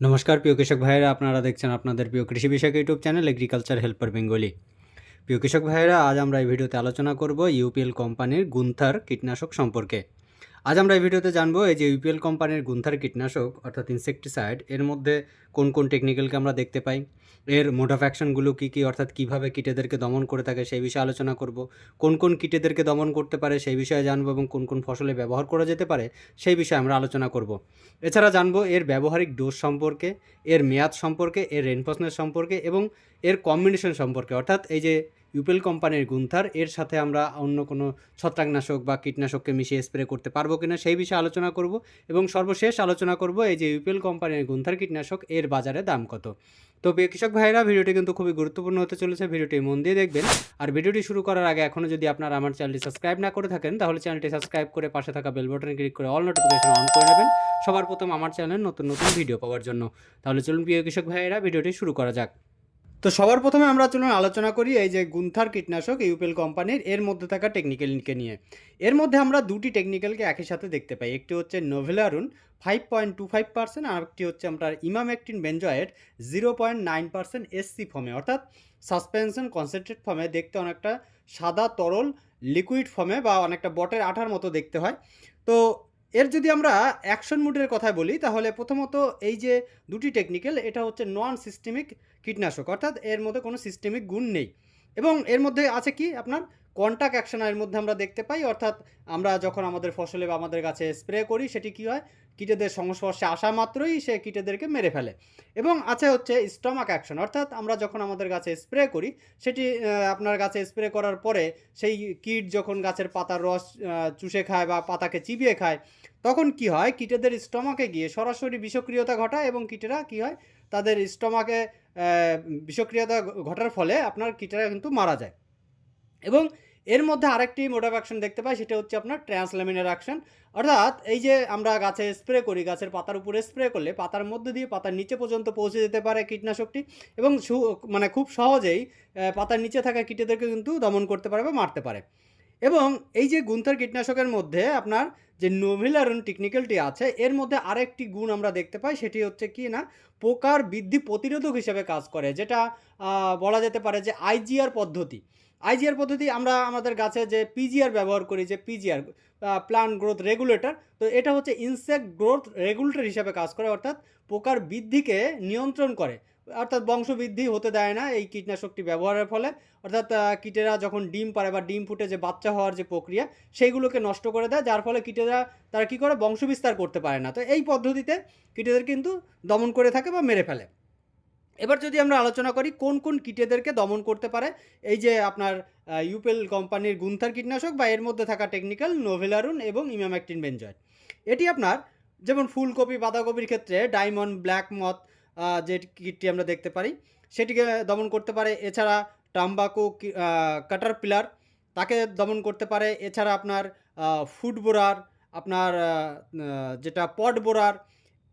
নমস্কার প্রিয় কৃষক ভাইয়েরা আপনারা দেখছেন আপনাদের প্রিয় কৃষি বিষয়ক YouTube channel agriculture helper Bengali প্রিয় কৃষক ভাইয়েরা আজ আমরা এই ভিডিওতে আলোচনা করব ইউপিএল কোম্পানির গুন্থার কীটনাশক সম্পর্কে আজ আমরা এই ভিডিওতে জানব এই যে ইউপিএল কোম্পানির গুন্থার কীটনাশক, অর্থাৎ ইনসেকটিসাইড এর মধ্যে কোন কোন টেকনিক্যালকে আমরা দেখতে পাই, এর অ্যাকশনগুলো কী কী, অর্থাৎ কীভাবে কীটেদেরকে দমন করে থাকে সেই বিষয়ে আলোচনা করব, কোন কোন কীটেদেরকে দমন করতে পারে সেই বিষয়ে জানব এবং কোন কোন ফসলে ব্যবহার করা যেতে পারে সেই বিষয়ে আমরা আলোচনা করব। এছাড়া জানব এর ব্যবহারিক ডোজ সম্পর্কে, এর মেয়াদ সম্পর্কে, এর রেনফোর্সমেন্ট সম্পর্কে এবং এর কম্বিনেশন সম্পর্কে, অর্থাৎ এই যে ইউপেল কোম্পানির গুন্থার। এর সাথে আমরা অন্য কোনো ছত্রাকনাশক বা কীটনাশককে মিশিয়ে স্প্রে করতে পারব কিনা সেই বিষয়ে আলোচনা করব এবং সর্বশেষ আলোচনা করব এই যে ইউপেল কোম্পানির গুন্থার কীটনাশক, এর বাজারে দাম কত। তো প্রিয় কৃষক ভাইরা ভিডিওটি কিন্তু খুবই গুরুত্বপূর্ণ হতে চলেছে, ভিডিওটি মন দিয়ে দেখবেন। আর ভিডিওটি শুরু করার আগে এখনও যদি আপনারা আমার চ্যানেলটি সাবস্ক্রাইব না করে থাকেন, তাহলে চ্যানেলটি সাবস্ক্রাইব করে পাশে থাকা বেল বাটনে ক্লিক করে অল নোটিফিকেশন অন করে নেবেন সবার প্রথম আমার চ্যানেলে নতুন নতুন ভিডিও পাওয়ার জন্য। তাহলে চলুন প্রিয় কৃষক ভাইয়েরা, ভিডিওটি শুরু করা যাক। তো সবার প্রথমে আমরা চলুন আলোচনা করি এই যে গুন্থার কীটনাশক ইউপিএল কোম্পানির এর মধ্যে থাকা টেকনিক্যালকে নিয়ে। এর মধ্যে আমরা দুটি টেকনিক্যালকে একই সাথে দেখতে পাই, একটি হচ্ছে novaluron five point two five percent আর একটি হচ্ছে আপনার emamectin benzoate zero point nine percent SC ফর্মে অর্থাৎ সাসপেনশন কনসেন্ট্রেট ফর্মে দেখতে অনেকটা সাদা তরল লিকুইড ফর্মে বা অনেকটা বটের আঠার মতো দেখতে হয়। তো এর যদি আমরা অ্যাকশন মুডের কথা বলি, তাহলে প্রথমত এই যে দুটি টেকনিক্যাল এটা হচ্ছে নন সিস্টেমিক কীটনাশক, অর্থাৎ এর মধ্যে কোনো সিস্টেমিক গুণ নেই। এবং এর মধ্যে আছে কি আপনার? কন্টাক্ট অ্যাকশনের মধ্যে আমরা দেখতে পাই, অর্থাৎ আমরা যখন আমাদের ফসলে বা আমাদের গাছে স্প্রে করি, সেটি কি হয়? কীটেদের সংস্পর্শে আসা মাত্রই সে কীটেদেরকে মেরে ফেলে। এবং আছে হচ্ছে স্টমাক অ্যাকশন অর্থাৎ আমরা যখন আমাদের গাছে স্প্রে করি, সেটি আপনার গাছে স্প্রে করার পরে সেই কীট যখন গাছের পাতার রস চুষে খায় বা পাতাকে চিবিয়ে খায়, তখন কি হয়? কীটেদের স্টমাকে গিয়ে সরাসরি বিষক্রিয়তা ঘটায় এবং কীটেরা কি হয়? তাদের স্টমাকে বিষক্রিয়তা ঘটার ফলে আপনার কীটেরা কিন্তু মারা যায়। এবং এর মধ্যে আরেকটি অফ অ্যাকশন দেখতে পাই, সেটা হচ্ছে আপনার ট্রান্সল্যামিনার অ্যাকশন অর্থাৎ এই যে আমরা গাছে স্প্রে করি, গাছের পাতার উপরে স্প্রে করলে পাতার মধ্যে দিয়ে পাতার নিচে পর্যন্ত পৌঁছে যেতে পারে কীটনাশকটি এবং মানে খুব সহজেই পাতার নিচে থাকা কীটেদেরকে কিন্তু দমন করতে পারে বা মারতে পারে। এবং এই যে গুন্থার কীটনাশকের মধ্যে আপনার যে নোভিলারন টেকনিক্যালটি আছে, এর মধ্যে আরেকটি গুণ আমরা দেখতে পাই, সেটি হচ্ছে কি না, পোকার বৃদ্ধি প্রতিরোধক হিসেবে কাজ করে, যেটা বলা যেতে পারে যে আইজিআর পদ্ধতি। আইজিআর পদ্ধতি আমরা আমাদের গাছে যে পিজিআর ব্যবহার করি, যে পিজিআর প্লান্ট গ্রোথ রেগুলেটর তো এটা হচ্ছে ইনসেক্ট গ্রোথ রেগুলেটর হিসাবে কাজ করে, অর্থাৎ পোকার বৃদ্ধিকে নিয়ন্ত্রণ করে। অর্থাৎ বংশবৃদ্ধি হতে দেয় না এই কীটনাশকটি ব্যবহারের ফলে। অর্থাৎ কীটেরা যখন ডিম পারে বা ডিম ফুটে যে বাচ্চা হওয়ার যে প্রক্রিয়া, সেইগুলোকে নষ্ট করে দেয়, যার ফলে কীটেরা, তারা কী করে? বংশবিস্তার করতে পারে না। তো এই পদ্ধতিতে কীটেদের কিন্তু দমন করে থাকে বা মেরে ফেলে। এবার যদি আমরা আলোচনা করি, কোন কোন কীটেদেরকে দমন করতে পারে? এই যে আপনার ইউপেল কোম্পানির গুন্থার কীটনাশক বা এর মধ্যে থাকা টেকনিক্যাল নোভেলারুন এবং ইমাম্যাকটিন বেঞ্জয়েড এটি আপনার, যেমন ফুলকপি, বাঁধাকপির ক্ষেত্রে ডায়মন্ড, ব্ল্যাক মথ যে কীটটি আমরা দেখতে পারি, সেটিকে দমন করতে পারে। এছাড়া টাম্বাকু কাটার পিলার তাকে দমন করতে পারে। এছাড়া আপনার ফুড বোরার, আপনার যেটা পট বোরার,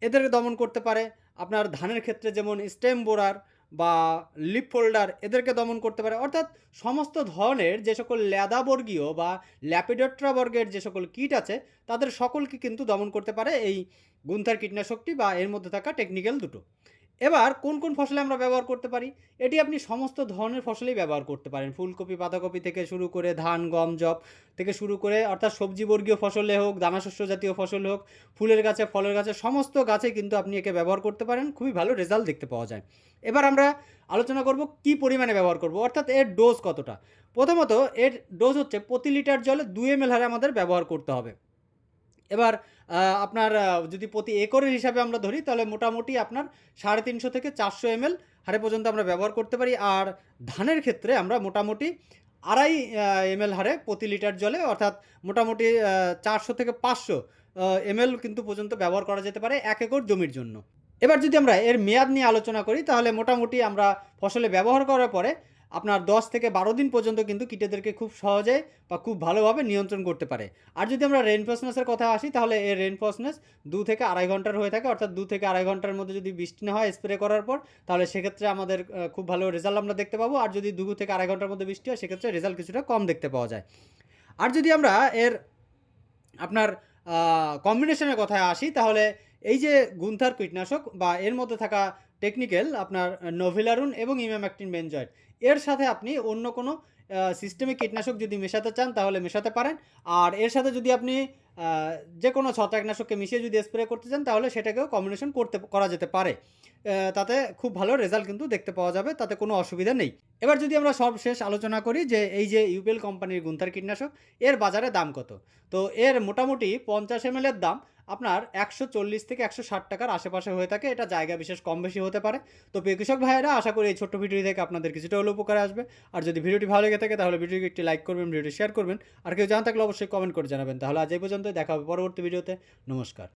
এদের দমন করতে পারে। আপনার ধানের ক্ষেত্রে যেমন স্টেম বোরার বা লিপ ফোল্ডার এদেরকে দমন করতে পারে। অর্থাৎ সমস্ত ধরনের যে সকল ল্যাদাবর্গীয় বা ল্যাপিডট্রা বর্গের যে সকল কীট আছে, তাদের সকলকে কিন্তু দমন করতে পারে এই গুন্থার কীটনাশকটি বা এর মধ্যে থাকা টেকনিক্যাল দুটো। এবার কোন কোন ফসলে আমরা ব্যবহার করতে পারি? এটি আপনি সমস্ত ধরনের ফসলেই ব্যবহার করতে পারেন। ফুলকপি, বাঁধাকপি থেকে শুরু করে ধান, গম জব থেকে শুরু করে অর্থাৎ সবজিবর্গীয় ফসলে হোক, দানাশস্য জাতীয় ফসল হোক, ফুলের গাছে, ফলের গাছে, সমস্ত গাছে কিন্তু আপনি একে ব্যবহার করতে পারেন। খুবই ভালো রেজাল্ট দেখতে পাওয়া যায়। এবার আমরা আলোচনা করব কি পরিমাণে ব্যবহার করব, অর্থাৎ এর ডোজ কতটা? প্রথমত এর ডোজ হচ্ছে প্রতি লিটার জলে দুই এম হারে আমাদের ব্যবহার করতে হবে। এবার আপনার যদি প্রতি একরের হিসাবে আমরা ধরি, তাহলে মোটামুটি আপনার সাড়ে তিনশো থেকে চারশো এমএল হারে পর্যন্ত আমরা ব্যবহার করতে পারি। আর ধানের ক্ষেত্রে আমরা মোটামুটি আড়াই এমএল হারে প্রতি লিটার জলে, অর্থাৎ মোটামুটি চারশো থেকে পাঁচশো এমএল কিন্তু পর্যন্ত ব্যবহার করা যেতে পারে এক একর জমির জন্য। এবার যদি আমরা এর মেয়াদ নিয়ে আলোচনা করি, তাহলে মোটামুটি আমরা ফসলে ব্যবহার করার পরে আপনার দশ থেকে বারো দিন পর্যন্ত কিন্তু কীটেদেরকে খুব সহজে বা খুব ভালোভাবে নিয়ন্ত্রণ করতে পারে। আর যদি আমরা রেনফোর্সনেসের কথা আসি, তাহলে এই রেনফোর্সনেস দু থেকে আড়াই ঘণ্টার হয়ে থাকে, অর্থাৎ দু থেকে আড়াই ঘণ্টার মধ্যে যদি বৃষ্টি না হয় স্প্রে করার পর, তাহলে সেক্ষেত্রে আমাদের খুব ভালো রেজাল্ট আমরা দেখতে পাবো। আর যদি দু থেকে আড়াই ঘণ্টার মধ্যে বৃষ্টি হয়, সেক্ষেত্রে রেজাল্ট কিছুটা কম দেখতে পাওয়া যায়। আর যদি আমরা এর আপনার কম্বিনেশনের কথায় আসি, তাহলে এই যে গুন্থার কীটনাশক বা এর মধ্যে থাকা টেকনিক্যাল আপনার নোভিলারুন এবং ইমাম্যাকটিন বেনজয়েড এর সাথে আপনি অন্য কোনো সিস্টেমিক কীটনাশক যদি মেশাতে চান, তাহলে মেশাতে পারেন। আর এর সাথে যদি আপনি যে কোনো ছত্রাকনাশককে মিশিয়ে যদি স্প্রে করতে চান, তাহলে সেটাকেও কম্বিনেশন করতে, করা যেতে পারে। তাতে খুব ভালো রেজাল্ট কিন্তু দেখতে পাওয়া যাবে, তাতে কোনো অসুবিধা নেই। এবার যদি আমরা সর্বশেষ আলোচনা করি যে এই যে ইউপিএল কোম্পানির গুন্থার কীটনাশক, এর বাজারে দাম কত? তো এর মোটামুটি পঞ্চাশ এম এর দাম আপনার একশো চল্লিশ থেকে একশো ষাট টাকার আশেপাশে হয়ে থাকে। এটা জায়গা বিশেষ কম বেশি হতে পারে। তো কৃষক ভাইয়েরা, আশা করি এই ছোট্ট ভিডিও থেকে আপনাদের কিছুটা হলেও উপকারে আসবে। আর যদি ভিডিওটি ভালো লেগে থাকে তাহলে ভিডিওকে একটি লাইক করবেন, ভিডিওটি শেয়ার করবেন। আর কেউ জানা থাকলে অবশ্যই কমেন্ট করে জানাবেন। তাহলে আজ এই পর্যন্ত দেখা হবে পরবর্তী ভিডিওতে নমস্কার।